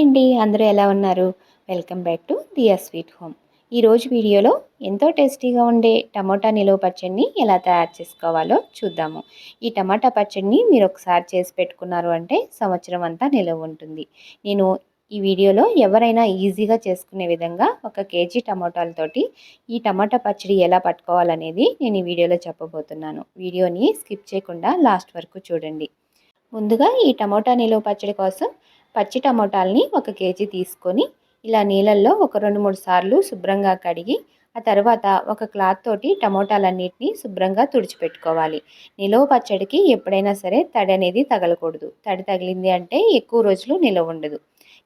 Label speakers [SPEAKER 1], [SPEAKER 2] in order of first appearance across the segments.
[SPEAKER 1] అండి అందరూ ఎలా ఉన్నారు? Welcome back to Diya sweet home. ఈరోజు వీడియోలో ఎంతో టేస్టీగా ఉండే టమోటా నిలువ పచ్చడిని ఎలా తయారు చేసుకోవాలో చూద్దాము. ఈ టమాటా పచ్చడిని మీరు ఒకసారి చేసి పెట్టుకున్నారు అంటే సంవత్సరం అంతా నిలువ ఉంటుంది. నేను ఈ వీడియోలో ఎవరైనా ఈజీగా చేసుకునే విధంగా ఒక కేజీ టమోటాలతోటి ఈ టమాటా పచ్చడి ఎలా పట్టుకోవాలనేది నేను ఈ వీడియోలో చెప్పబోతున్నాను. వీడియోని స్కిప్ చేయకుండా లాస్ట్ వరకు చూడండి. ముందుగా ఈ టమోటా నిలువ పచ్చడి కోసం పచ్చి టమోటాలని ఒక కేజీ తీసుకొని ఇలా నీళ్ళల్లో ఒక రెండు మూడు సార్లు శుభ్రంగా కడిగి ఆ తర్వాత ఒక క్లాత్ తోటి టమోటాలన్నిటిని శుభ్రంగా తుడిచిపెట్టుకోవాలి. నిలవ పచ్చడికి ఎప్పుడైనా సరే తడి అనేది తగలకూడదు. తడి తగిలింది అంటే ఎక్కువ రోజులు నిలవ ఉండదు.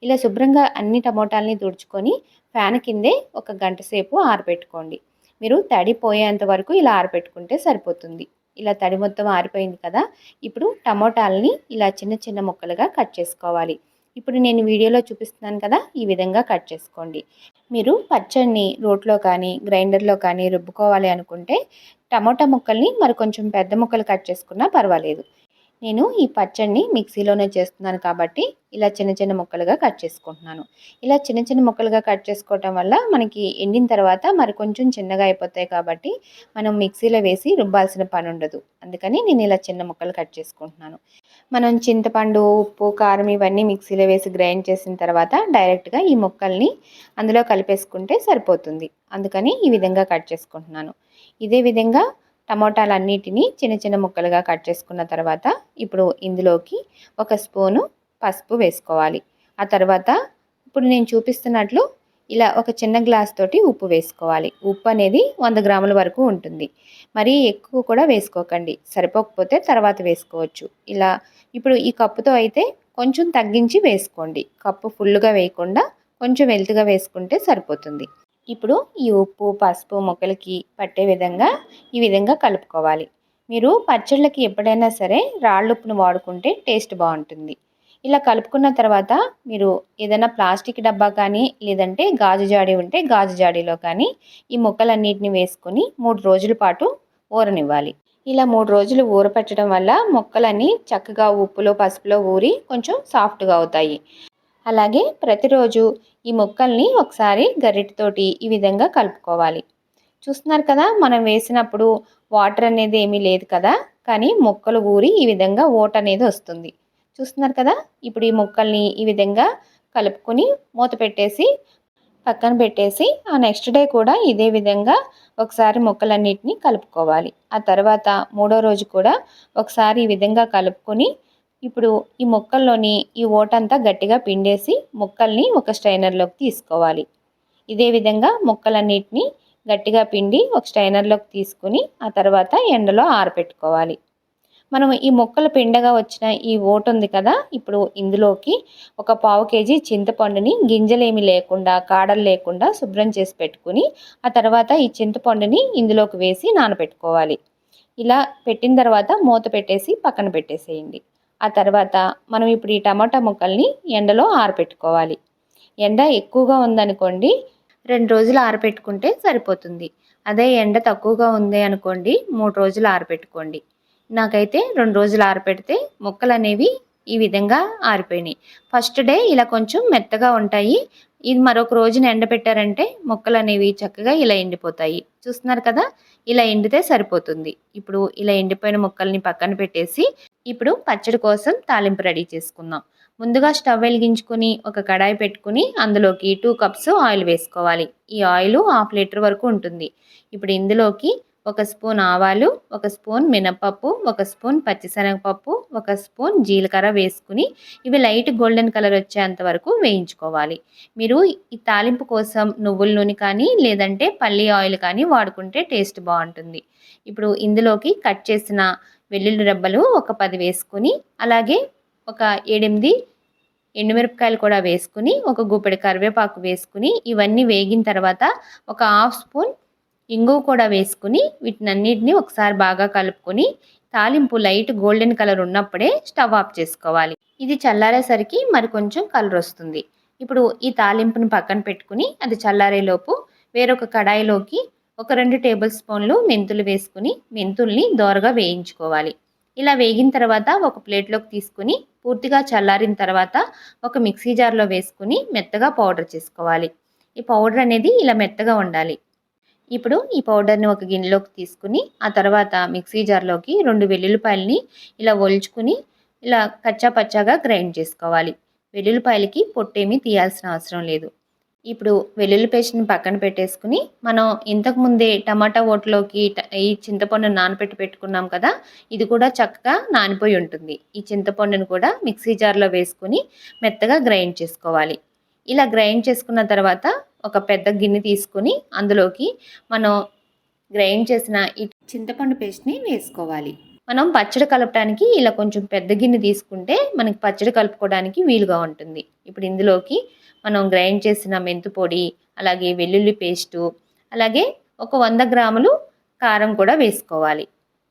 [SPEAKER 1] ఇలా శుభ్రంగా అన్ని టమోటాలని తుడుచుకొని ఫ్యాన్ కిందే ఒక గంట సేపు ఆరబెట్టుకోండి మీరు తడి పోయేంత వరకు ఇలా ఆరబెట్టుకుంటే సరిపోతుంది. ఇలా తడి మొత్తం ఆరిపోయింది కదా ఇప్పుడు టమోటాలని ఇలా చిన్న చిన్న ముక్కలుగా కట్ చేసుకోవాలి. ఇప్పుడు నేను వీడియోలో చూపిస్తున్నాను కదా ఈ విధంగా కట్ చేసుకోండి. మీరు పచ్చడిని రోట్లో కానీ గ్రైండర్లో కానీ రుబ్బుకోవాలి అనుకుంటే టమోటా ముక్కల్ని మరి కొంచెం పెద్ద ముక్కలు కట్ చేసుకున్నా పర్వాలేదు. నేను ఈ పచ్చడిని మిక్సీలోనే చేస్తున్నాను కాబట్టి ఇలా చిన్న చిన్న ముక్కలుగా కట్ చేసుకుంటున్నాను. ఇలా చిన్న చిన్న ముక్కలుగా కట్ చేసుకోవటం వల్ల మనకి ఎండిన తర్వాత మరి కొంచెం చిన్నగా అయిపోతాయి కాబట్టి మనం మిక్సీలో వేసి రుబ్బాల్సిన పని ఉండదు. అందుకని నేను ఇలా చిన్న ముక్కలు కట్ చేసుకుంటున్నాను. మనం చింతపండు ఉప్పు కారం ఇవన్నీ మిక్సీలో వేసి గ్రైండ్ చేసిన తర్వాత డైరెక్ట్గా ఈ ముక్కల్ని అందులో కలిపేసుకుంటే సరిపోతుంది. అందుకని ఈ విధంగా కట్ చేసుకుంటున్నాను. ఇదే విధంగా టమోటాలన్నిటినీ చిన్న చిన్న ముక్కలుగా కట్ చేసుకున్న తర్వాత ఇప్పుడు ఇందులోకి ఒక స్పూను పసుపు వేసుకోవాలి. ఆ తర్వాత ఇప్పుడు నేను చూపిస్తున్నట్లు ఇలా ఒక చిన్న గ్లాస్ తోటి ఉప్పు వేసుకోవాలి. ఉప్పు అనేది వంద గ్రాముల వరకు ఉంటుంది. మరీ ఎక్కువ కూడా వేసుకోకండి. సరిపోకపోతే తర్వాత వేసుకోవచ్చు. ఇలా ఇప్పుడు ఈ కప్పుతో అయితే కొంచెం తగ్గించి వేసుకోండి. కప్పు ఫుల్గా వేయకుండా కొంచెం వెల్తుగా వేసుకుంటే సరిపోతుంది. ఇప్పుడు ఈ ఉప్పు పసుపు మొక్కలకి పట్టే విధంగా ఈ విధంగా కలుపుకోవాలి. మీరు పచ్చళ్ళకి ఎప్పుడైనా సరే రాళ్ళుప్పును వాడుకుంటే టేస్ట్ బాగుంటుంది. ఇలా కలుపుకున్న తర్వాత మీరు ఏదైనా ప్లాస్టిక్ డబ్బా కానీ లేదంటే గాజు జాడీ ఉంటే గాజు జాడీలో కానీ ఈ ముక్కలన్నిటిని వేసుకొని మూడు రోజుల పాటు ఊరనివ్వాలి. ఇలా మూడు రోజులు ఊరపెట్టడం వల్ల మొక్కలన్నీ చక్కగా ఉప్పులో పసుపులో ఊరి కొంచెం సాఫ్ట్గా అవుతాయి. అలాగే ప్రతిరోజు ఈ మొక్కల్ని ఒకసారి గరిటతోటి ఈ విధంగా కలుపుకోవాలి. చూస్తున్నారు కదా మనం వేసినప్పుడు వాటర్ అనేది ఏమీ లేదు కదా కానీ మొక్కలు ఊరి ఈ విధంగా ఓట అనేది వస్తుంది. చూస్తున్నారు కదా? ఇప్పుడు ఈ ముక్కల్ని ఈ విధంగా కలుపుకొని మూత పెట్టేసి పక్కన పెట్టేసి ఆ నెక్స్ట్ డే కూడా ఇదే విధంగా ఒకసారి ముక్కలన్నిటిని కలుపుకోవాలి. ఆ తర్వాత మూడో రోజు కూడా ఒకసారి ఈ విధంగా కలుపుకొని ఇప్పుడు ఈ మొక్కల్లోని ఈ ఓటంతా గట్టిగా పిండేసి మొక్కల్ని ఒక స్ట్రైనర్లోకి తీసుకోవాలి. ఇదే విధంగా మొక్కలన్నిటిని గట్టిగా పిండి ఒక స్ట్రైనర్లోకి తీసుకుని ఆ తర్వాత ఎండలో ఆరపెట్టుకోవాలి. మనం ఈ మొక్కలు పిండగా వచ్చిన ఈ ఓటు ఉంది కదా ఇప్పుడు ఇందులోకి ఒక పావు కేజీ చింతపండుని గింజలేమి లేకుండా కాడలు లేకుండా శుభ్రం చేసి పెట్టుకుని ఆ తర్వాత ఈ చింతపండుని ఇందులోకి వేసి నానబెట్టుకోవాలి. ఇలా పెట్టిన తర్వాత మూత పెట్టేసి పక్కన పెట్టేసేయండి. ఆ తర్వాత మనం ఇప్పుడు ఈ టమాటా ముక్కల్ని ఎండలో ఆరపెట్టుకోవాలి. ఎండ ఎక్కువగా ఉందనుకోండి రెండు రోజులు ఆరపెట్టుకుంటే సరిపోతుంది. అదే ఎండ తక్కువగా ఉంది అనుకోండి మూడు రోజులు ఆరపెట్టుకోండి. నాకైతే రెండు రోజులు ఆరపెడితే మొక్కలు అనేవి ఈ విధంగా ఆరిపోయినాయి. ఫస్ట్ డే ఇలా కొంచెం మెత్తగా ఉంటాయి. ఇది మరొక రోజున ఎండబెట్టారంటే మొక్కలు అనేవి చక్కగా ఇలా ఎండిపోతాయి. చూస్తున్నారు కదా? ఇలా ఎండితే సరిపోతుంది. ఇప్పుడు ఇలా ఎండిపోయిన మొక్కల్ని పక్కన పెట్టేసి ఇప్పుడు పచ్చడి కోసం తాలింపు రెడీ చేసుకుందాం. ముందుగా స్టవ్ వెలిగించుకొని ఒక కడాయి పెట్టుకుని అందులోకి టూ కప్స్ ఆయిల్ వేసుకోవాలి. ఈ ఆయిల్ హాఫ్ లీటర్ వరకు ఉంటుంది. ఇప్పుడు ఇందులోకి ఒక స్పూన్ ఆవాలు ఒక స్పూన్ మినపప్పు ఒక స్పూన్ పచ్చిశనగపప్పు ఒక స్పూన్ జీలకర్ర వేసుకుని ఇవి లైట్ గోల్డెన్ కలర్ వచ్చేంత వరకు వేయించుకోవాలి. మీరు ఈ తాలింపు కోసం నువ్వుల నూనె కానీ లేదంటే పల్లి ఆయిల్ కానీ వాడుకుంటే టేస్ట్ బాగుంటుంది. ఇప్పుడు ఇందులోకి కట్ చేసిన వెల్లుల్లి రబ్బలు ఒక పది వేసుకుని అలాగే ఒక ఏడెనిమిది ఎండుమిరపకాయలు కూడా వేసుకుని ఒక గుప్పెడు కరివేపాకు వేసుకుని ఇవన్నీ వేగిన తర్వాత ఒక హాఫ్ స్పూన్ ఇంగువ కూడా వేసుకుని వీటినన్నిటిని ఒకసారి బాగా కలుపుకొని తాలింపు లైట్ గోల్డెన్ కలర్ ఉన్నప్పుడే స్టవ్ ఆఫ్ చేసుకోవాలి. ఇది చల్లారేసరికి మరి కొంచెం కలర్ వస్తుంది. ఇప్పుడు ఈ తాలింపుని పక్కన పెట్టుకుని అది చల్లారేలోపు వేరొక కడాయిలోకి ఒక రెండు టేబుల్ స్పూన్లు మెంతులు వేసుకుని మెంతుల్ని దోరగా వేయించుకోవాలి. ఇలా వేగిన తర్వాత ఒక ప్లేట్లోకి తీసుకుని పూర్తిగా చల్లారిన తర్వాత ఒక మిక్సీ జార్లో వేసుకుని మెత్తగా పౌడర్ చేసుకోవాలి. ఈ పౌడర్ అనేది ఇలా మెత్తగా ఉండాలి. ఇప్పుడు ఈ పౌడర్ని ఒక గిన్నెలోకి తీసుకుని ఆ తర్వాత మిక్సీ జార్లోకి రెండు వెల్లుల్లిపాయలని ఇలా ఒలుచుకుని ఇలా కచ్చా పచ్చాగా గ్రైండ్ చేసుకోవాలి. వెల్లుల్లిపాయలకి పొట్టేమీ తీయాల్సిన అవసరం లేదు. ఇప్పుడు వెల్లుల్లి పేస్ట్ని పక్కన పెట్టేసుకుని మనం ఇంతకుముందే టమాటా ఓట్లోకి ఈ చింతపండు నానబెట్టి పెట్టుకున్నాం కదా ఇది కూడా చక్కగా నానిపోయి ఉంటుంది. ఈ చింతపండును కూడా మిక్సీ జార్లో వేసుకుని మెత్తగా గ్రైండ్ చేసుకోవాలి. ఇలా గ్రైండ్ చేసుకున్న తర్వాత ఒక పెద్ద గిన్నె తీసుకుని అందులోకి మనం గ్రైండ్ చేసిన ఈ చింతపండు పేస్ట్ని వేసుకోవాలి. మనం పచ్చడి కలపడానికి ఇలా కొంచెం పెద్ద గిన్నె తీసుకుంటే మనకి పచ్చడి కలుపుకోవడానికి వీలుగా ఉంటుంది. ఇప్పుడు ఇందులోకి మనం గ్రైండ్ చేసిన మెంతు పొడి అలాగే వెల్లుల్లి పేస్టు అలాగే ఒక వంద గ్రాములు కారం కూడా వేసుకోవాలి.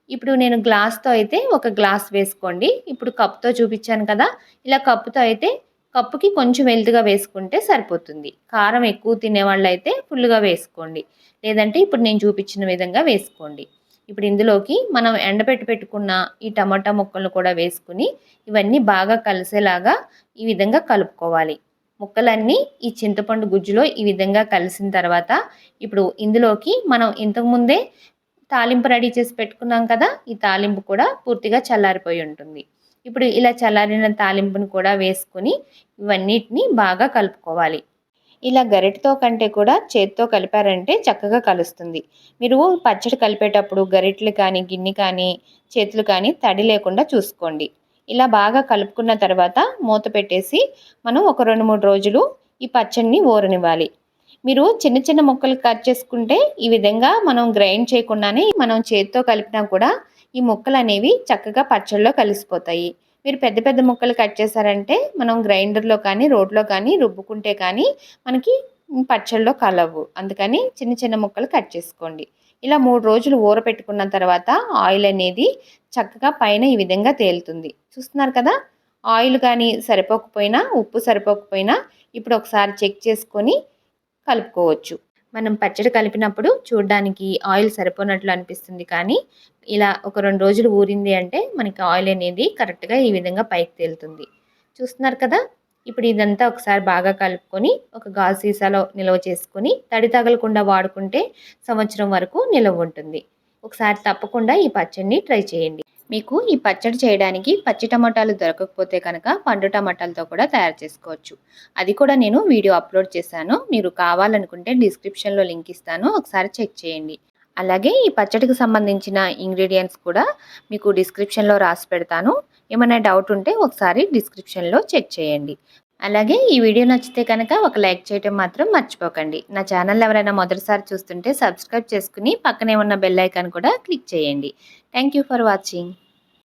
[SPEAKER 1] ఇప్పుడు నేను గ్లాస్తో అయితే ఒక గ్లాస్ వేసుకోండి. ఇప్పుడు కప్తో చూపించాను కదా ఇలా కప్పుతో అయితే కప్పుకి కొంచెం వెల్తుగా వేసుకుంటే సరిపోతుంది. కారం ఎక్కువ తినేవాళ్ళు అయితే ఫుల్గా వేసుకోండి. లేదంటే ఇప్పుడు నేను చూపించిన విధంగా వేసుకోండి. ఇప్పుడు ఇందులోకి మనం ఎండబెట్టి పెట్టుకున్న ఈ టమాటా ముక్కలను కూడా వేసుకుని ఇవన్నీ బాగా కలిసేలాగా ఈ విధంగా కలుపుకోవాలి. ముక్కలన్నీ ఈ చింతపండు గుజ్జులో ఈ విధంగా కలిసిన తర్వాత ఇప్పుడు ఇందులోకి మనం ఇంతకుముందే తాలింపు రెడీ చేసి పెట్టుకున్నాం కదా ఈ తాలింపు కూడా పూర్తిగా చల్లారిపోయి ఉంటుంది. ఇప్పుడు ఇలా చల్లారిన తాలింపును కూడా వేసుకొని ఇవన్నిటిని బాగా కలుపుకోవాలి. ఇలా గరిటతో కంటే కూడా చేత్తో కలిపారంటే చక్కగా కలుస్తుంది. మీరు పచ్చడి కలిపేటప్పుడు గరిటెలు కానీ గిన్నె కానీ చేతులు కానీ తడి లేకుండా చూసుకోండి. ఇలా బాగా కలుపుకున్న తర్వాత మూత పెట్టేసి మనం ఒక రెండు మూడు రోజులు ఈ పచ్చడిని ఊరనివ్వాలి మీరు చిన్న చిన్న ముక్కలు కట్ చేసుకుంటే ఈ విధంగా మనం గ్రైండ్ చేయకుండానే మనం చేతితో కలిపినా కూడా ఈ ముక్కలు అనేవి చక్కగా పచ్చళ్ళలో కలిసిపోతాయి. మీరు పెద్ద పెద్ద ముక్కలు కట్ చేశారంటే మనం గ్రైండర్లో కానీ రోడ్లో కానీ రుబ్బుకుంటే కానీ మనకి పచ్చళ్ళలో కలవు. అందుకని చిన్న చిన్న ముక్కలు కట్ చేసుకోండి. ఇలా మూడు రోజులు ఊర పెట్టుకున్న తర్వాత ఆయిల్ అనేది చక్కగా పైన ఈ విధంగా తేలుతుంది. చూస్తున్నారు కదా? ఆయిల్ కానీ సరిపోకపోయినా ఉప్పు సరిపోకపోయినా ఇప్పుడు ఒకసారి చెక్ చేసుకొని కలుపుకోవచ్చు. మనం పచ్చడి కలిపినప్పుడు చూడడానికి ఆయిల్ సరిపోనట్లు అనిపిస్తుంది. కానీ ఇలా ఒక రెండు రోజులు ఊరింది అంటే మనకి ఆయిల్ అనేది కరెక్ట్గా ఈ విధంగా పైకి తేలుతుంది. చూస్తున్నారు కదా? ఇప్పుడు ఇదంతా ఒకసారి బాగా కలుపుకొని ఒక గాజు సీసాలో నిల్వ చేసుకొని తడి తగలకుండా వాడుకుంటే సంవత్సరం వరకు నిల్వ ఉంటుంది. ఒకసారి తప్పకుండా ఈ పచ్చడిని ట్రై చేయండి. మీకు ఈ పచ్చడి చేయడానికి పచ్చి టమాటాలు దొరకకపోతే కనుక పండు టమాటాలతో కూడా తయారు చేసుకోవచ్చు. అది కూడా నేను వీడియో అప్లోడ్ చేశాను. మీరు కావాలనుకుంటే డిస్క్రిప్షన్లో లింక్ ఇస్తాను. ఒకసారి చెక్ చేయండి. అలాగే ఈ పచ్చడికి సంబంధించిన ఇంగ్రీడియంట్స్ కూడా మీకు డిస్క్రిప్షన్లో రాసి పెడతాను. ఏమైనా డౌట్ ఉంటే ఒకసారి డిస్క్రిప్షన్లో చెక్ చేయండి. అలాగే ఈ వీడియో నచ్చితే కనుక ఒక లైక్ చేయటం మాత్రం మర్చిపోకండి. నా ఛానల్ ఎవరైనా మొదటిసారి చూస్తుంటే సబ్స్క్రైబ్ చేసుకుని పక్కనే ఉన్న బెల్ ఐకాన్ కూడా క్లిక్ చేయండి. Thank for watching.